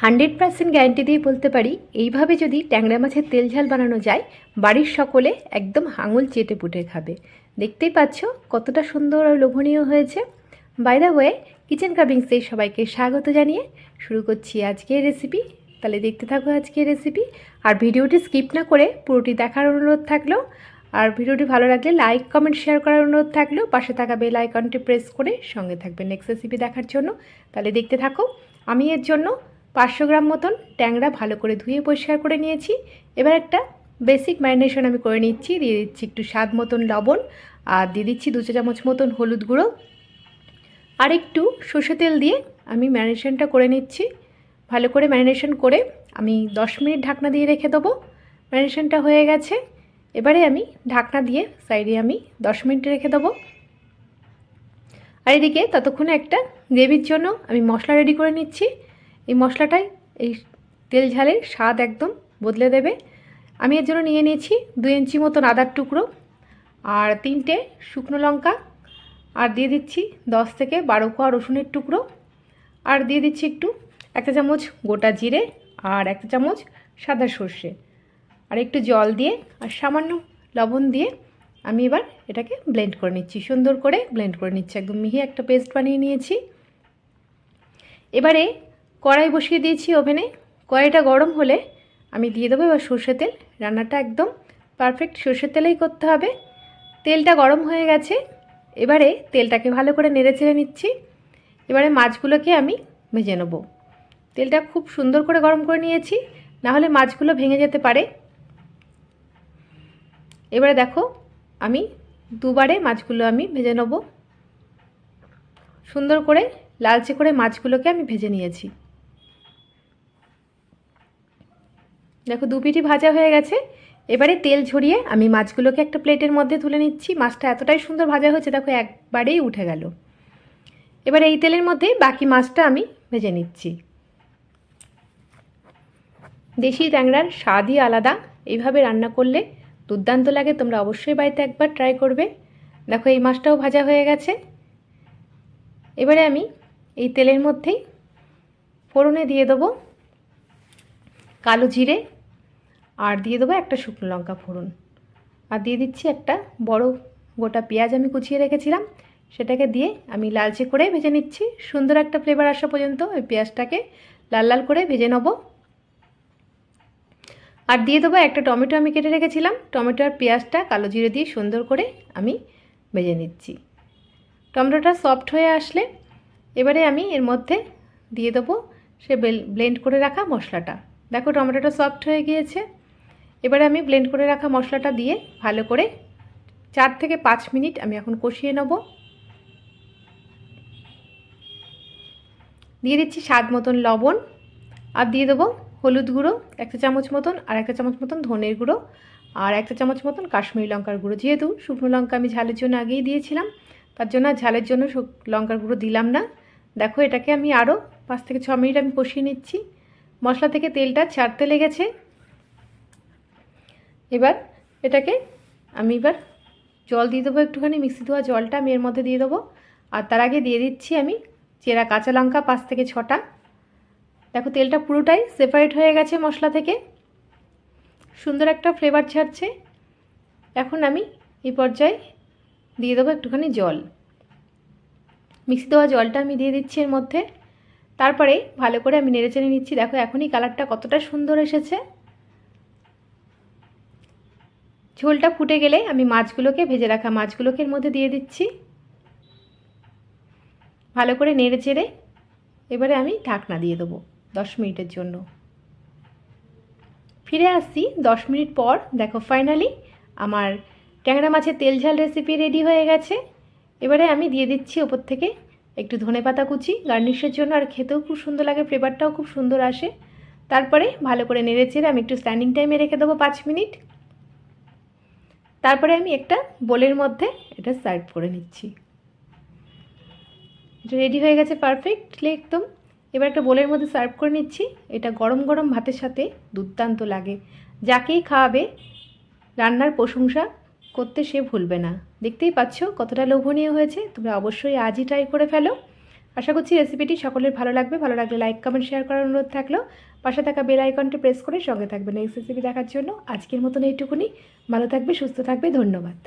Hundred percent guarantee দিয়ে বলতে পারি, এইভাবে যদি ট্যাংরা মাছের তেল ঝাল বানানো যায়, বাড়ির সকলে একদম আঙুল চেটে পুটে খাবে। দেখতেই পাচ্ছ কতটা সুন্দর আর লোভনীয় হয়েছে। বাইদা ওয়ে কিচেন কাবিংসে সবাইকে স্বাগত জানিয়ে শুরু করছি আজকের রেসিপি তাহলে দেখতে থাকো আজকের রেসিপি আর ভিডিওটি স্কিপ না করে পুরোটি দেখার অনুরোধ থাকল। আর ভিডিওটি ভালো লাগলে লাইক কমেন্ট শেয়ার করার অনুরোধ থাকলেও পাশে থাকা বেল আইকনটি প্রেস করে সঙ্গে থাকবে নেক্সট রেসিপি দেখার জন্য। তাহলে দেখতে থাকো। আমি এর জন্য পাঁচশো গ্রাম মতন ট্যাংরা ভালো করে ধুয়ে পরিষ্কার করে নিয়েছি। এবার একটা বেসিক ম্যারিনেশন আমি করে নিচ্ছি। দিয়ে দিচ্ছি একটু স্বাদ মতন লবণ আর দিয়ে দিচ্ছি দু চা চামচ মতন হলুদ গুঁড়ো। আর একটু সর্ষে তেল দিয়ে আমি ম্যারিনেশনটা করে নিচ্ছি। ভালো করে ম্যারিনেশন করে আমি দশ মিনিট ঢাকনা দিয়ে রেখে দেবো। ম্যারিনেশনটা হয়ে গেছে। এবারে আমি ঢাকনা দিয়ে সাইডে আমি দশ মিনিট রেখে দেবো। আর এদিকে ততক্ষণে একটা গ্রেভির জন্য আমি মশলা রেডি করে নিচ্ছি। এই মশলাটাই, এই তেল ঝালের স্বাদ একদম বদলে দেবে। আমি এর জন্য নিয়ে নিয়েছি দু ইঞ্চি মতন আদার টুকরো আর তিনটে শুকনো লঙ্কা আর দিয়ে দিচ্ছি দশ থেকে বারো কোয়া রসুনের টুকরো। আর দিয়ে দিচ্ছি একটু একটা চামচ গোটা জিরে আর একটা চামচ সাদা সর্ষে। আর একটু জল দিয়ে আর সামান্য লবণ দিয়ে আমি এবার এটাকে ব্লেন্ড করে নিচ্ছি। সুন্দর করে ব্লেন্ড করে নিচ্ছি। একদম মিহি একটা পেস্ট বানিয়ে নিয়েছি। এবারে কড়াই বসিয়ে দিয়েছি ওভেনে। কড়াইটা গরম হলে আমি দিয়ে দেবো এবার সর্ষে তেল। রান্নাটা একদম পারফেক্ট সর্ষের তেলেই করতে হবে। তেলটা গরম হয়ে গেছে। এবারে তেলটাকে ভালো করে নেড়ে চেড়ে নিচ্ছি। এবারে মাছগুলোকে আমি ভেজে নেব। তেলটা খুব সুন্দর করে গরম করে নিয়েছি। নাহলে মাছগুলো ভেঙে যেতে পারে। এবারে দেখো, আমি দুবারে মাছগুলো আমি ভেজে নেব। সুন্দর করে লালচে করে মাছগুলোকে আমি ভেজে নিয়েছি। দেখো দু পিঠি ভাজা হয়ে গেছে। এবারে তেল ঝরিয়ে আমি মাছগুলোকে একটা প্লেটের মধ্যে তুলে নিচ্ছি। মাছটা এতটাই সুন্দর ভাজা হয়েছে, দেখো একবারেই উঠে গেল। এবার এই তেলের মধ্যে বাকি মাছটা আমি ভেজে নিচ্ছি। দেশি ট্যাংরার স্বাদই আলাদা। এইভাবে রান্না করলে দুর্দান্ত লাগে, তোমরা অবশ্যই বাড়িতে একবার ট্রাই করবে। দেখো এই মাছটাও ভাজা হয়ে গেছে। এবারে আমি এই তেলের মধ্যেই ফোড়নে দিয়ে দেবো। কালো জিরে আর দিয়ে দেবো একটা শুকনো লঙ্কা ফোড়ন। আর দিয়ে দিচ্ছি একটা বড় গোটা পেঁয়াজ আমি কুচিয়ে রেখেছিলাম, সেটাকে দিয়ে আমি লালচে করে ভেজে নিচ্ছি। সুন্দর একটা ফ্লেভার আসা পর্যন্ত ওই পেঁয়াজটাকে লাল লাল করে ভেজে নেব। আর দিয়ে দেবো একটা টমেটো আমি কেটে রেখেছিলাম, টমেটো আর পেঁয়াজটা কালো জিরে দিয়ে সুন্দর করে আমি ভেজে নিচ্ছি। টমেটোটা সফট হয়ে আসলে এবারে আমি এর মধ্যে দিয়ে দেবো সে ব্লেন্ড করে রাখা মশলাটা। দেখো, টমেটোটা সফট হয়ে গিয়েছে। এবারে আমি ব্লেন্ড করে রাখা মশলাটা দিয়ে ভালো করে চার থেকে পাঁচ মিনিট আমি এখন কষিয়ে নেব। দিয়ে দিচ্ছি স্বাদ মতন লবণ আর দিয়ে দেবো হলুদ গুঁড়ো, একটা চামচ মতন আর একটা চামচ মতন ধনের গুঁড়ো আর একটা চামচ মতন কাশ্মীরি লঙ্কার গুঁড়ো। যেহেতু শুকনো লঙ্কা আমি ঝালের জন্য আগেই দিয়েছিলাম, তার জন্য ঝালের জন্য লঙ্কার গুঁড়ো দিলাম না। দেখো, এটাকে আমি আরও পাঁচ থেকে ছ মিনিট আমি কষিয়ে নিচ্ছি। মশলা থেকে তেলটা ছাড়তে লেগেছে। এবার এটাকে আমি এবার জল দিয়ে দেবো একটুখানি মিক্সি ধোয়া জলটা আমি এর মধ্যে দিয়ে দেবো। আর তার আগে দিয়ে দিচ্ছি আমি চেরা কাঁচা লঙ্কা, পাঁচ থেকে ছটা। দেখো তেলটা পুরোটাই সেপারেট হয়ে গেছে মশলা থেকে। সুন্দর একটা ফ্লেভার ছাড়ছে। এখন আমি এই পর্যায়ে দিয়ে দেবো একটুখানি জল। মিক্সি দেওয়া জলটা আমি দিয়ে দিচ্ছি এর মধ্যে। তারপরে ভালো করে আমি নেড়ে চেড়ে নিচ্ছি। দেখো এখনই কালারটা কতটা সুন্দর এসেছে। ঝোলটা ফুটে গেলে আমি মাছগুলোকে, ভেজে রাখা মাছগুলোকে মধ্যে দিয়ে দিচ্ছি। ভালো করে নেড়ে চেড়ে এবারে আমি ঢাকনা দিয়ে দেবো দশ মিনিটের জন্য। ফিরে আসছি দশ মিনিট পর। দেখো ফাইনালি আমার ট্যাংরা মাছের তেল ঝাল রেসিপি রেডি হয়ে গেছে। এবারে আমি দিয়ে দিচ্ছি ওপর থেকে একটু ধনে পাতা কুচি, গার্নিশের জন্য আর খেতেও খুব সুন্দর লাগে, ফ্লেভারটাও খুব সুন্দর আসে। তারপরে ভালো করে নেড়ে চেড়ে আমি একটু স্ট্যান্ডিং টাইমে রেখে দেবো পাঁচ মিনিট। তারপরে আমি একটা বোলের মধ্যে এটা সার্ভ করে নিচ্ছি। এটা রেডি হয়ে গেছে পারফেক্টলি একদম। এবার একটা বোলের মধ্যে সার্ভ করে নিচ্ছি। এটা গরম গরম ভাতের সাথে দুর্দান্ত লাগে। যাকেই খাওয়াবে, রান্নার প্রশংসা করতে সে ভুলবে না। দেখতেই পাচ্ছ কতটা লোভনীয় হয়েছে। তোমরা অবশ্যই আজই ট্রাই করে ফেলো। আশা করছি রেসিপিটি সকলের ভালো লাগবে। ভালো লাগলে লাইক কমেন্ট শেয়ার করার অনুরোধ থাকল। পাশে থাকা বেল আইকনটি প্রেস করে সঙ্গে থাকবে নেক্সট রেসিপি দেখার জন্য। আজকের মতন এইটুকুনি। ভালো থাকবে, সুস্থ থাকবে। ধন্যবাদ।